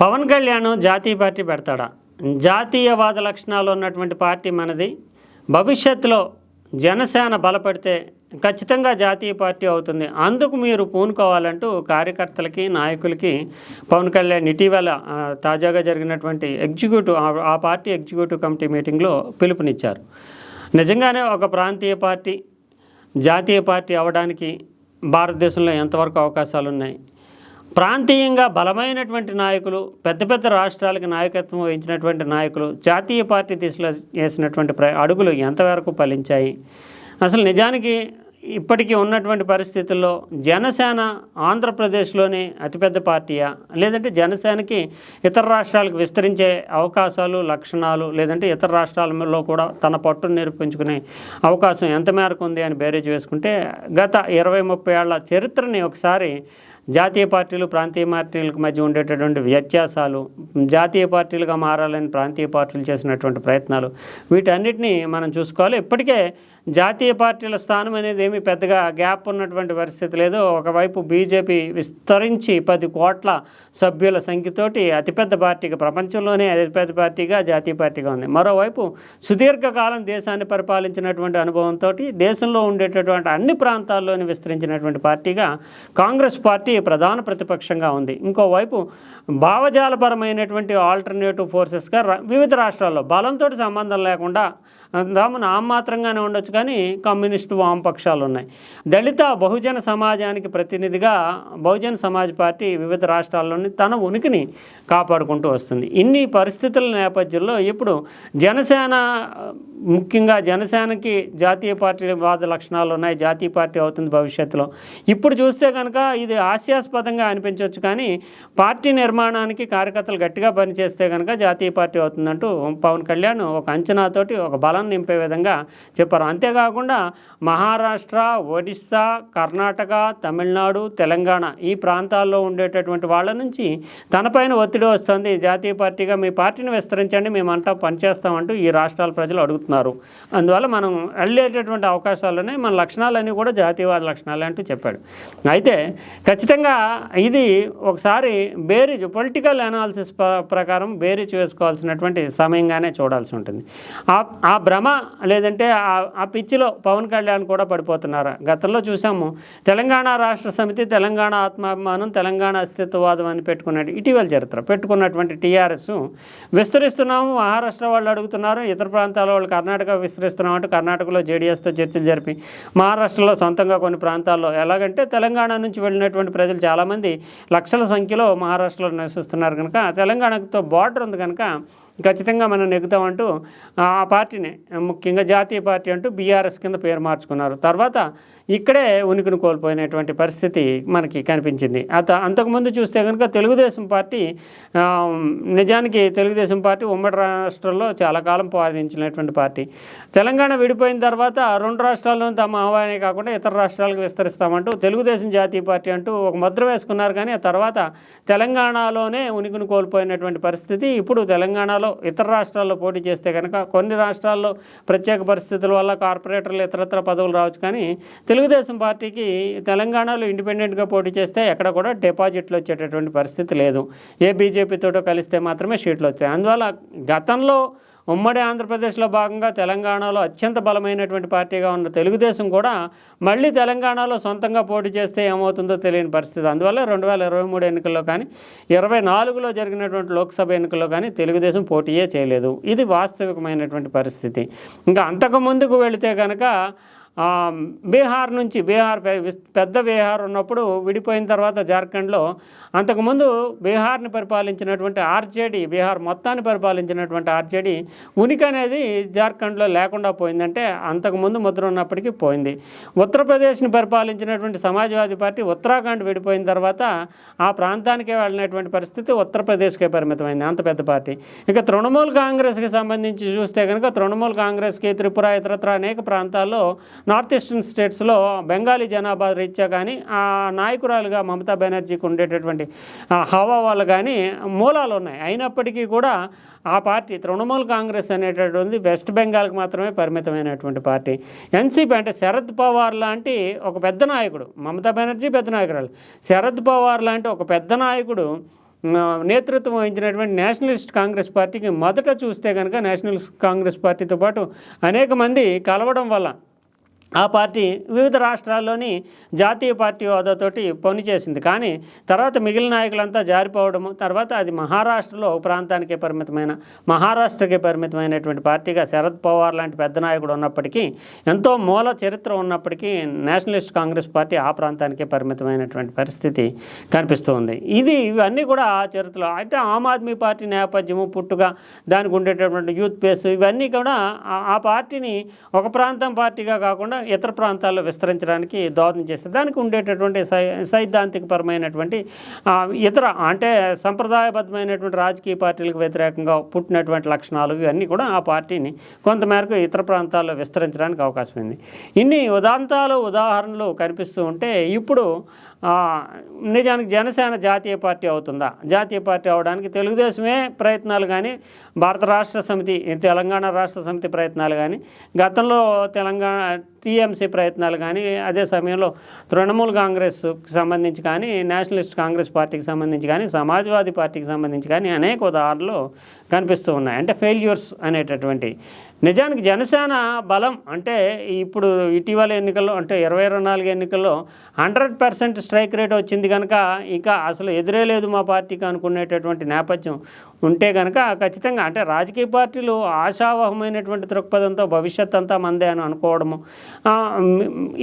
పవన్ కళ్యాణ్ జాతీయ పార్టీ పెడతాడా? జాతీయవాద లక్షణాలు ఉన్నటువంటి పార్టీ మనది. భవిష్యత్తులో జనసేన బలపడితే ఖచ్చితంగా జాతీయ పార్టీ అవుతుంది. అందుకు మీరు పూనుకోవాలంటూ కార్యకర్తలకి నాయకులకి పవన్ కళ్యాణ్ ఇటీవల తాజాగా జరిగినటువంటి ఎగ్జిక్యూటివ్ ఆ పార్టీ ఎగ్జిక్యూటివ్ కమిటీ మీటింగ్లో పిలుపునిచ్చారు. నిజంగానే ఒక ప్రాంతీయ పార్టీ జాతీయ పార్టీ అవడానికి భారతదేశంలో ఎంతవరకు అవకాశాలు ఉన్నాయి ప్రాంతీయంగా బలమైనటువంటి నాయకులు పెద్ద పెద్ద రాష్ట్రాలకు నాయకత్వం వహించినటువంటి నాయకులు జాతీయ పార్టీ దిశలో వేసినటువంటి అడుగులు ఎంతవరకు ఫలించాయి? అసలు నిజానికి ఇప్పటికీ ఉన్నటువంటి పరిస్థితుల్లో జనసేన ఆంధ్రప్రదేశ్లోనే అతిపెద్ద పార్టీయా? లేదంటే జనసేనకి ఇతర రాష్ట్రాలకు విస్తరించే అవకాశాలు లక్షణాలు లేదంటే ఇతర రాష్ట్రాలలో కూడా తన పట్టును నిరూపించుకునే అవకాశం ఎంత మేరకు ఉంది అని బేరేజ్ వేసుకుంటే గత ఇరవై ముప్పై ఏళ్ళ చరిత్రని ఒకసారి జాతీయ పార్టీలు ప్రాంతీయ పార్టీలకు మధ్య ఉండేటటువంటి వ్యత్యాసాలు జాతీయ పార్టీలుగా మారాలని ప్రాంతీయ పార్టీలు చేసినటువంటి ప్రయత్నాలు వీటన్నిటినీ మనం చూసుకోవాలి. ఇప్పటికే జాతీయ పార్టీల స్థానం అనేది ఏమీ పెద్దగా గ్యాప్ ఉన్నటువంటి పరిస్థితి లేదు. ఒకవైపు బీజేపీ విస్తరించి పది కోట్ల సభ్యుల సంఖ్యతోటి అతిపెద్ద పార్టీగా ప్రపంచంలోనే అతిపెద్ద పార్టీగా జాతీయ పార్టీగా ఉంది. మరోవైపు సుదీర్ఘకాలం దేశాన్ని పరిపాలించినటువంటి అనుభవంతో దేశంలో ఉండేటటువంటి అన్ని ప్రాంతాల్లోని విస్తరించినటువంటి పార్టీగా కాంగ్రెస్ పార్టీ ప్రధాన ప్రతిపక్షంగా ఉంది. ఇంకోవైపు భావజాలపరమైనటువంటి ఆల్టర్నేటివ్ ఫోర్సెస్గా వివిధ రాష్ట్రాల్లో బలంతో సంబంధం లేకుండా దాము మాత్రంగానే ఉండొచ్చు. కానీ కమ్యూనిస్టు వామపక్షాలు ఉన్నాయి దళిత బహుజన సమాజానికి ప్రతినిధిగా బహుజన సమాజ్ పార్టీ వివిధ రాష్ట్రాల్లోని తన ఉనికిని కాపాడుకుంటూ వస్తుంది. ఇన్ని పరిస్థితుల నేపథ్యంలో ఇప్పుడు జనసేన ముఖ్యంగా జనసేనకి జాతీయ పార్టీ వాద లక్షణాలు ఉన్నాయి జాతీయ పార్టీ అవుతుంది భవిష్యత్తులో. ఇప్పుడు చూస్తే కనుక ఇది హాస్యాస్పదంగా అనిపించవచ్చు కానీ పార్టీ నిర్మాణానికి కార్యకర్తలు గట్టిగా పనిచేస్తే కనుక జాతీయ పార్టీ అవుతుందంటూ పవన్ కళ్యాణ్ ఒక అంచనాతోటి ఒక బలం నింపే విధంగా చెప్పారు. అంతేకాకుండా మహారాష్ట్ర ఒడిస్సా కర్ణాటక తమిళనాడు తెలంగాణ ఈ ప్రాంతాల్లో ఉండేటటువంటి వాళ్ళ నుంచి తనపైన ఒత్తిడి వస్తుంది. జాతీయ పార్టీగా మీ పార్టీని విస్తరించండి మేమంతా పనిచేస్తామంటూ ఈ రాష్ట్రాల ప్రజలు అడుగుతున్నారు. అందువల్ల మనం వెళ్ళేటటువంటి అవకాశాలునే మన లక్షణాలన్నీ కూడా జాతీయవాద లక్షణాలే అంటూ చెప్పాడు. అయితే ఖచ్చితంగా ఇది ఒకసారి బేరీజ్ పొలిటికల్ అనాలిసిస్ ప్రకారం బేరీజ్ వేసుకోవాల్సినటువంటి సమయంగానే చూడాల్సి ఉంటుంది. ఆ ఆ భ్రమ లేదంటే ఆ- ఆ పిచ్చిలో పవన్ కళ్యాణ్ కూడా పడిపోతున్నారు. గతంలో చూసాము తెలంగాణ రాష్ట్ర సమితి తెలంగాణ ఆత్మాభిమానం తెలంగాణ అస్తిత్వవాదం అని పెట్టుకున్నాడు ఇటీవల చరిత్ర పెట్టుకున్నటువంటి టీఆర్ఎస్ విస్తరిస్తున్నాము మహారాష్ట్ర వాళ్ళు అడుగుతున్నారు ఇతర ప్రాంతాల వాళ్ళు కర్ణాటక విస్తరిస్తున్నాం అంటే కర్ణాటకలో జేడీఎస్తో చర్చలు జరిపి మహారాష్ట్రలో సొంతంగా కొన్ని ప్రాంతాల్లో ఎలాగంటే తెలంగాణ నుంచి వెళ్ళినటువంటి ప్రజలు చాలామంది లక్షల సంఖ్యలో మహారాష్ట్రలో నివసిస్తున్నారు కనుక తెలంగాణతో బార్డర్ ఉంది కనుక ఖచ్చితంగా మనం నెగ్గుతామంటూ ఆ పార్టీని ముఖ్యంగా జాతీయ పార్టీ అంటూ బీఆర్ఎస్ కింద పేరు మార్చుకున్నారు. తర్వాత ఇక్కడే ఉనికిని కోల్పోయినటువంటి పరిస్థితి మనకి కనిపించింది. అత అంతకుముందు చూస్తే కనుక తెలుగుదేశం పార్టీ నిజానికి తెలుగుదేశం పార్టీ ఉమ్మడి రాష్ట్రంలో చాలా కాలం పాలించినటువంటి పార్టీ. తెలంగాణ విడిపోయిన తర్వాత రెండు రాష్ట్రాల్లో తమ ఆహ్వానే కాకుండా ఇతర రాష్ట్రాలకు విస్తరిస్తామంటూ తెలుగుదేశం జాతీయ పార్టీ అంటూ ఒక ముద్ర వేసుకున్నారు. కానీ ఆ తర్వాత తెలంగాణలోనే ఉనికిని కోల్పోయినటువంటి పరిస్థితి. ఇప్పుడు తెలంగాణలో ఇతర రాష్ట్రాల్లో పోటీ చేస్తే కనుక కొన్ని రాష్ట్రాల్లో ప్రత్యేక పరిస్థితుల వల్ల కార్పొరేటర్లు ఇతరత్ర పదవులు రావచ్చు. కానీ తెలుగు తెలుగుదేశం పార్టీకి తెలంగాణలో ఇండిపెండెంట్గా పోటీ చేస్తే ఎక్కడ కూడా డిపాజిట్లు వచ్చేటటువంటి పరిస్థితి లేదు. ఏ బీజేపీతోటో కలిస్తే మాత్రమే సీట్లు వచ్చాయి. అందువల్ల గతంలో ఉమ్మడి ఆంధ్రప్రదేశ్లో భాగంగా తెలంగాణలో అత్యంత బలమైనటువంటి పార్టీగా ఉన్న తెలుగుదేశం కూడా మళ్ళీ తెలంగాణలో సొంతంగా పోటీ చేస్తే ఏమవుతుందో తెలియని పరిస్థితి. అందువల్ల రెండు వేల ఇరవై మూడు ఎన్నికల్లో కానీ ఇరవై నాలుగులో జరిగినటువంటి లోక్సభ ఎన్నికల్లో కానీ తెలుగుదేశం పోటీయే చేయలేదు. ఇది వాస్తవికమైనటువంటి పరిస్థితి. ఇంకా అంతకు ముందుకు వెళితే కనుక బీహార్ నుంచి బీహార్ పెద్ద బీహార్ ఉన్నప్పుడు విడిపోయిన తర్వాత జార్ఖండ్లో అంతకుముందు బీహార్ని పరిపాలించినటువంటి ఆర్జేడీ బీహార్ మొత్తాన్ని పరిపాలించినటువంటి ఆర్జేడీ ఉనికి అనేది జార్ఖండ్లో లేకుండా పోయిందంటే అంతకుముందు ముద్ర ఉన్నప్పటికీ పోయింది. ఉత్తరప్రదేశ్ని పరిపాలించినటువంటి సమాజ్వాదీ పార్టీ ఉత్తరాఖండ్ విడిపోయిన తర్వాత ఆ ప్రాంతానికే వెళ్ళినటువంటి పరిస్థితి ఉత్తరప్రదేశ్కే పరిమితమైంది. అంత పెద్ద పార్టీ. ఇక తృణమూల్ కాంగ్రెస్కి సంబంధించి చూస్తే కనుక తృణమూల్ కాంగ్రెస్కి త్రిపుర ఇతరత్ర అనేక ప్రాంతాల్లో నార్త్ ఈస్టర్న్ స్టేట్స్లో బెంగాలీ జనాభా రీత్యా కానీ ఆ నాయకురాలుగా మమతా బెనర్జీకి ఉండేటటువంటి ఆ హవా వల్ల కానీ మూలాలు ఉన్నాయి. అయినప్పటికీ కూడా ఆ పార్టీ తృణమూల్ కాంగ్రెస్ అనేటటువంటి వెస్ట్ బెంగాల్కి మాత్రమే పరిమితమైనటువంటి పార్టీ. ఎన్సీపీ అంటే శరద్ పవార్ లాంటి ఒక పెద్ద నాయకుడు మమతా బెనర్జీ పెద్ద నాయకురాలు. శరద్ పవార్ లాంటి ఒక పెద్ద నాయకుడు నేతృత్వం వహించినటువంటి నేషనలిస్ట్ కాంగ్రెస్ పార్టీకి మొదట చూస్తే కనుక నేషనలిస్ట్ కాంగ్రెస్ పార్టీతో పాటు అనేక మంది కలవడం వల్ల ఆ పార్టీ వివిధ రాష్ట్రాల్లోని జాతీయ పార్టీ హోదాతోటి పనిచేసింది కానీ తర్వాత మిగిలిన నాయకులంతా జారిపోవడము తర్వాత అది మహారాష్ట్రలో ఒక ప్రాంతానికే పరిమితమైన మహారాష్ట్రకే పరిమితమైనటువంటి పార్టీగా శరద్ పవార్ లాంటి పెద్ద నాయకుడు ఉన్నప్పటికీ ఎంతో మూల చరిత్ర ఉన్నప్పటికీ నేషనలిస్ట్ కాంగ్రెస్ పార్టీ ఆ ప్రాంతానికే పరిమితమైనటువంటి పరిస్థితి కనిపిస్తూ ఉంది ఇది ఇవన్నీ కూడా ఆ చరిత్రలో. అంటే ఆమ్ ఆద్మీ పార్టీ నేపథ్యము పుట్టుగా దానికి ఉండేటటువంటి యూత్ పేస్ ఇవన్నీ కూడా ఆ పార్టీని ఒక ప్రాంతం పార్టీగా కాకుండా ఇతర ప్రాంతాల్లో విస్తరించడానికి దోహదం చేస్తుంది దానికి ఉండేటటువంటి సై సైద్ధాంతికపరమైనటువంటి ఇతర అంటే సంప్రదాయబద్ధమైనటువంటి రాజకీయ పార్టీలకు వ్యతిరేకంగా పుట్టినటువంటి లక్షణాలు ఇవన్నీ కూడా ఆ పార్టీని కొంతమేరకు ఇతర ప్రాంతాల్లో విస్తరించడానికి అవకాశం ఉంది. ఇన్ని ఉదాంతాలు ఉదాహరణలు కనిపిస్తూ ఉంటే ఇప్పుడు నిజానికి జనసేన జాతీయ పార్టీ అవుతుందా? జాతీయ పార్టీ అవడానికి తెలుగుదేశమే ప్రయత్నాలు కానీ భారత రాష్ట్ర సమితి తెలంగాణ రాష్ట్ర సమితి ప్రయత్నాలు కానీ గతంలో తెలంగాణ టీఎంసీ ప్రయత్నాలు కానీ అదే సమయంలో తృణమూల్ కాంగ్రెస్కి సంబంధించి కానీ నేషనలిస్ట్ కాంగ్రెస్ పార్టీకి సంబంధించి కానీ సమాజ్వాదీ పార్టీకి సంబంధించి కానీ అనేక ఉదాహరణలు కనిపిస్తూ ఉన్నాయి. అంటే ఫెయిల్యూర్స్ అనేటటువంటి నిజానికి జనసేన బలం అంటే ఇప్పుడు ఇటీవల ఎన్నికల్లో అంటే ఇరవై ఇరవై నాలుగు ఎన్నికల్లో హండ్రెడ్ పర్సెంట్ స్ట్రైక్ రేట్ వచ్చింది కనుక ఇంకా అసలు ఎదురే లేదు మా పార్టీకి అనుకునేటటువంటి నేపథ్యం ఉంటే కనుక ఖచ్చితంగా అంటే రాజకీయ పార్టీలు ఆశావహమైనటువంటి దృక్పథంతో భవిష్యత్ అంతా మందే అని అనుకోవడము.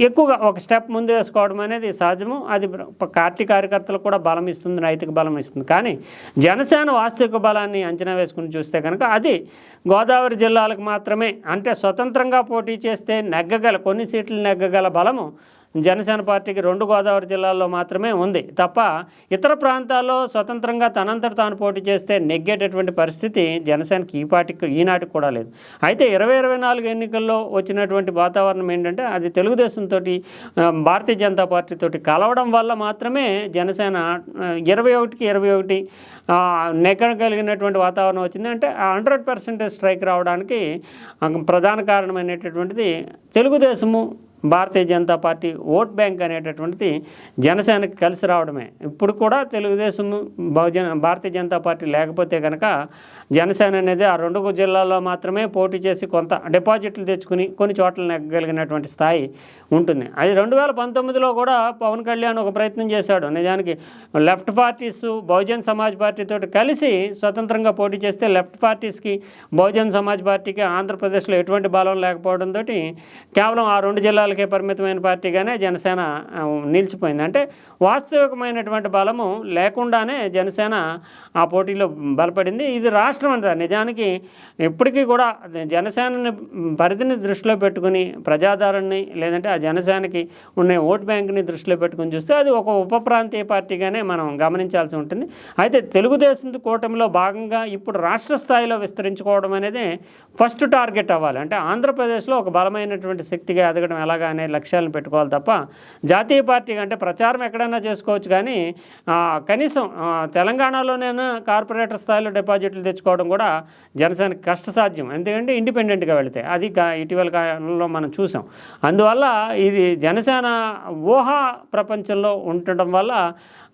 ఎక్కువగా ఒక స్టెప్ ముందు వేసుకోవడం అనేది సహజము. అది పార్టీ కార్యకర్తలకు కూడా బలం ఇస్తుంది నైతిక బలం ఇస్తుంది. కానీ జనసేన వాస్తవిక బలాన్ని అంచనా వేసుకుని చూస్తే కనుక అది గోదావరి జిల్లాలకు మాత్రమే అంటే స్వతంత్రంగా పోటీ చేస్తే నెగ్గగల కొన్ని సీట్లు నెగ్గగల బలము జనసేన పార్టీకి రెండు గోదావరి జిల్లాల్లో మాత్రమే ఉంది. తప్ప ఇతర ప్రాంతాల్లో స్వతంత్రంగా తనంతట తాను పోటీ చేస్తే నెగ్గేటటువంటి పరిస్థితి జనసేనకి ఈ పార్టీకి ఈనాటికి కూడా లేదు. అయితే ఇరవై ఇరవై నాలుగు ఎన్నికల్లో వచ్చినటువంటి వాతావరణం ఏంటంటే అది తెలుగుదేశంతో భారతీయ జనతా పార్టీతో కలవడం వల్ల మాత్రమే జనసేన ఇరవై ఒకటికి ఇరవై ఒకటి నెగ్గగలిగినటువంటి వాతావరణం వచ్చింది. అంటే హండ్రెడ్ పర్సెంటేజ్ స్ట్రైక్ రావడానికి ప్రధాన కారణమైనటువంటిది Telugu Desam Bharatiya Janata party vote bank అనేటటువంటిది జనసేనకి కలిసి రావడమే. ఇప్పుడు కూడా తెలుగుదేశం బహుజన భారతీయ జనతా పార్టీ లేకపోతే కనుక జనసేన అనేది ఆ రెండు జిల్లాల్లో మాత్రమే పోటీ చేసి కొంత డిపాజిట్లు తెచ్చుకుని కొన్ని చోట్ల నెగ్గగలిగినటువంటి స్థాయి ఉంటుంది. అది రెండు వేల పంతొమ్మిదిలో కూడా పవన్ కళ్యాణ్ ఒక ప్రయత్నం చేశాడు. నిజానికి లెఫ్ట్ పార్టీస్ బహుజన్ సమాజ్ పార్టీతో కలిసి స్వతంత్రంగా పోటీ చేస్తే లెఫ్ట్ పార్టీస్కి బహుజన్ సమాజ్ పార్టీకి ఆంధ్రప్రదేశ్లో ఎటువంటి బలం లేకపోవడంతో కేవలం ఆ రెండు జిల్లాలకే పరిమితమైన పార్టీగానే జనసేన నిలిచిపోయింది. అంటే వాస్తవికమైనటువంటి బలము లేకుండానే జనసేన ఆ పోటీలో బలపడింది. ఇది రాష్ట్రం అంతా. నిజానికి ఇప్పటికీ కూడా జనసేనని పరిధిని దృష్టిలో పెట్టుకుని ప్రజాదారణని లేదంటే ఆ జనసేనకి ఉన్న ఓట్ బ్యాంక్ని దృష్టిలో పెట్టుకుని చూస్తే అది ఒక ఉప ప్రాంతీయ పార్టీగానే మనం గమనించాల్సి ఉంటుంది. అయితే తెలుగుదేశం కూటమిలో భాగంగా ఇప్పుడు రాష్ట్ర స్థాయిలో విస్తరించుకోవడం అనేది ఫస్ట్ టార్గెట్ అవ్వాలి. అంటే ఆంధ్రప్రదేశ్లో ఒక బలమైనటువంటి శక్తిగా ఎదగడం ఎలాగా అనే లక్ష్యాలను పెట్టుకోవాలి తప్ప జాతీయ పార్టీ అంటే ప్రచారం ఎక్కడైనా చేసుకోవచ్చు. కానీ కనీసం తెలంగాణలోనైనా కార్పొరేటర్ స్థాయిలో డిపాజిట్లు తెచ్చుకోవడం కూడా జనసేనకి కష్టసాధ్యం. ఎందుకంటే ఇండిపెండెంట్గా వెళితే అది ఇటీవల కాలంలో మనం చూసాం. అందువల్ల ఇది జనసేన ఊహా ప్రపంచంలో ఉండటం వల్ల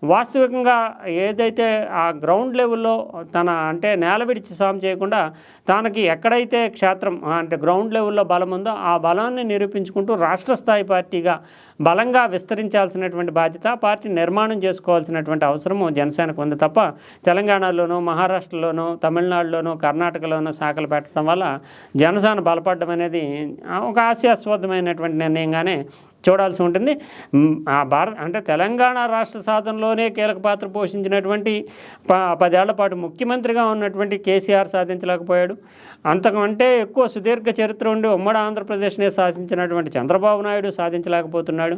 వాస్తవికంగా ఏదైతే ఆ గ్రౌండ్ లెవెల్లో తన అంటే నేల విడిచి సాము చేయకుండా తనకి ఎక్కడైతే క్షేత్రం అంటే గ్రౌండ్ లెవెల్లో బలం ఉందో ఆ బలాన్ని నిరూపించుకుంటూ రాష్ట్ర స్థాయి పార్టీగా బలంగా విస్తరించాల్సినటువంటి బాధ్యత పార్టీ నిర్మాణం చేసుకోవాల్సినటువంటి అవసరము జనసేనకు ఉంది తప్ప తెలంగాణలోనూ మహారాష్ట్రలోనూ తమిళనాడులోనూ కర్ణాటకలోనూ శాఖలు పెట్టడం వల్ల జనసేన బలపడడం అనేది ఒక హాస్యాస్పదమైనటువంటి నిర్ణయంగానే చూడాల్సి ఉంటుంది. ఆ భారత్ అంటే తెలంగాణ రాష్ట్ర సాధనలోనే కీలక పాత్ర పోషించినటువంటి ప పదేళ్ళ పాటు ముఖ్యమంత్రిగా ఉన్నటువంటి కేసీఆర్ సాధించలేకపోయాడు. అంతకంటే ఎక్కువ సుదీర్ఘ చరిత్ర ఉండి ఉమ్మడి ఆంధ్రప్రదేశ్నే సాధించినటువంటి చంద్రబాబు నాయుడు సాధించలేకపోతున్నాడు.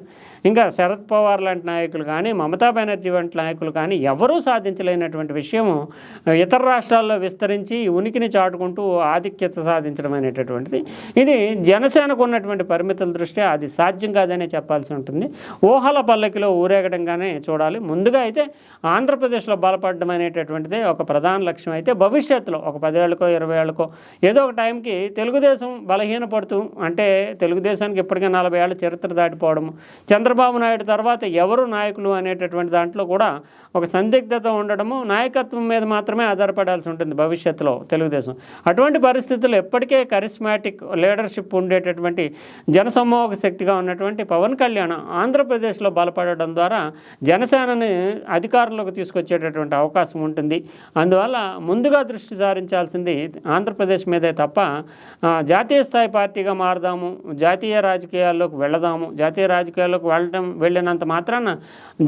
ఇంకా శరద్ పవార్ లాంటి నాయకులు కానీ మమతా బెనర్జీ వంటి నాయకులు కానీ ఎవరూ సాధించలేనటువంటి విషయము ఇతర రాష్ట్రాల్లో విస్తరించి ఉనికిని చాటుకుంటూ ఆధిక్యత సాధించడం అనేటటువంటిది. ఇది జనసేనకు ఉన్నటువంటి పరిమితుల దృష్ట్యా అది సాధ్యం కాదని కాదనే చెప్పాల్సి ఉంటుంది. ఊహల పల్లకిలో ఊరేగడంగానే చూడాలి. ముందుగా అయితే ఆంధ్రప్రదేశ్లో బలపడడం అనేటటువంటిదే ఒక ప్రధాన లక్ష్యం. అయితే భవిష్యత్తులో ఒక పదేళ్ళకో ఇరవై ఏళ్ళకో ఏదో ఒక టైంకి తెలుగుదేశం బలహీనపడుతూ అంటే తెలుగుదేశానికి ఇప్పటికే నలభై ఏళ్ళ చరిత్ర దాటిపోవడము చంద్రబాబు నాయుడు తర్వాత ఎవరు నాయకులు అనేటటువంటి దాంట్లో కూడా ఒక సందిగ్ధత ఉండడము నాయకత్వం మీద మాత్రమే ఆధారపడాల్సి ఉంటుంది భవిష్యత్తులో తెలుగుదేశం. అటువంటి పరిస్థితుల్లో ఎప్పటికే కరిస్మాటిక్ లీడర్షిప్ ఉండేటటువంటి జనసమూహక శక్తిగా ఉన్నటువంటి పవన్ కళ్యాణ్ ఆంధ్రప్రదేశ్లో బలపడడం ద్వారా జనసేనని అధికారంలోకి తీసుకొచ్చేటటువంటి అవకాశం ఉంటుంది. అందువల్ల ముందుగా దృష్టి సారించాల్సింది ఆంధ్రప్రదేశ్ మీదే తప్ప జాతీయ స్థాయి పార్టీగా మారదాము జాతీయ రాజకీయాల్లోకి వెళదాము జాతీయ రాజకీయాల్లోకి వెళ్ళడం వెళ్ళినంత మాత్రాన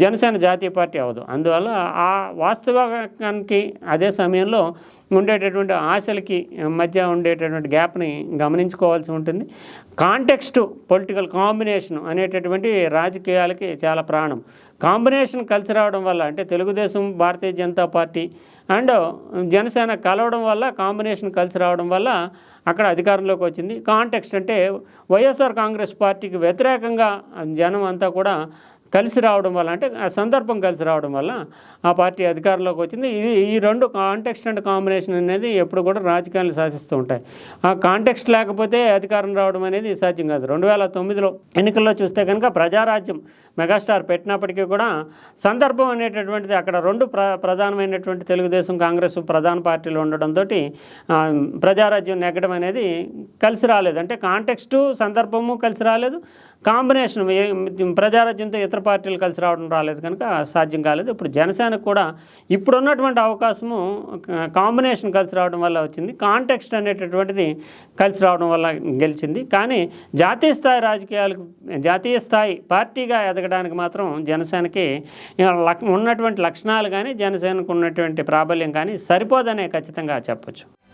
జనసేన జాతీయ పార్టీ అవ్వదు. అందువల్ల ఆ వాస్తవానికి అదే సమయంలో ఉండేటటువంటి ఆశలకి మధ్య ఉండేటటువంటి గ్యాప్ని గమనించుకోవాల్సి ఉంటుంది. కాంటెక్స్ట్ పొలిటికల్ కాంబినేషన్ అనేటటువంటి రాజకీయాలకి చాలా ప్రాణం. కాంబినేషన్ కలిసి రావడం వల్ల అంటే తెలుగుదేశం భారతీయ జనతా పార్టీ అండ్ జనసేన కలవడం వల్ల కాంబినేషన్ కలిసి రావడం వల్ల అక్కడ అధికారంలోకి వచ్చింది. కాంటెక్స్ట్ అంటే వైఎస్ఆర్ కాంగ్రెస్ పార్టీకి వ్యతిరేకంగా జనం అంతా కూడా కలిసి రావడం వల్ల అంటే ఆ సందర్భం కలిసి రావడం వల్ల ఆ పార్టీ అధికారంలోకి వచ్చింది. ఇది ఈ రెండు కాంటెక్స్ట్ అండ్ కాంబినేషన్ అనేది ఎప్పుడు కూడా రాజకీయాలు శాసిస్తూ ఉంటాయి. ఆ కాంటెక్స్ట్ లేకపోతే అధికారం రావడం అనేది సాధ్యం కాదు. రెండు వేల తొమ్మిదిలో ఎన్నికల్లో చూస్తే కనుక ప్రజారాజ్యం మెగాస్టార్ పెట్టినప్పటికీ కూడా సందర్భం అనేటటువంటిది అక్కడ రెండు ప్ర ప్రధానమైనటువంటి తెలుగుదేశం కాంగ్రెస్ ప్రధాన పార్టీలు ఉండడంతో ప్రజారాజ్యం నెగ్గడం అనేది కలిసి రాలేదు. అంటే కాంటెక్స్టు సందర్భము కలిసి రాలేదు. కాంబినేషన్ ఏ- ప్రజారాజ్యంతో ఇతర పార్టీలు కలిసి రావడం రాలేదు కనుక సాధ్యం కాలేదు. ఇప్పుడు జనసేనకు కూడా ఇప్పుడు ఉన్నటువంటి అవకాశము కాంబినేషన్ కలిసి రావడం వల్ల వచ్చింది. కాంటెక్స్ట్ అనేటటువంటిది కలిసి రావడం వల్ల గెలిచింది. కానీ జాతీయ స్థాయి రాజకీయాలకు జాతీయ స్థాయి పార్టీగా ఎదగడానికి మాత్రం జనసేనకి లక్- ఉన్నటువంటి లక్షణాలు కానీ జనసేనకు ఉన్నటువంటి ప్రాబల్యం కానీ సరిపోదనే ఖచ్చితంగా చెప్పొచ్చు.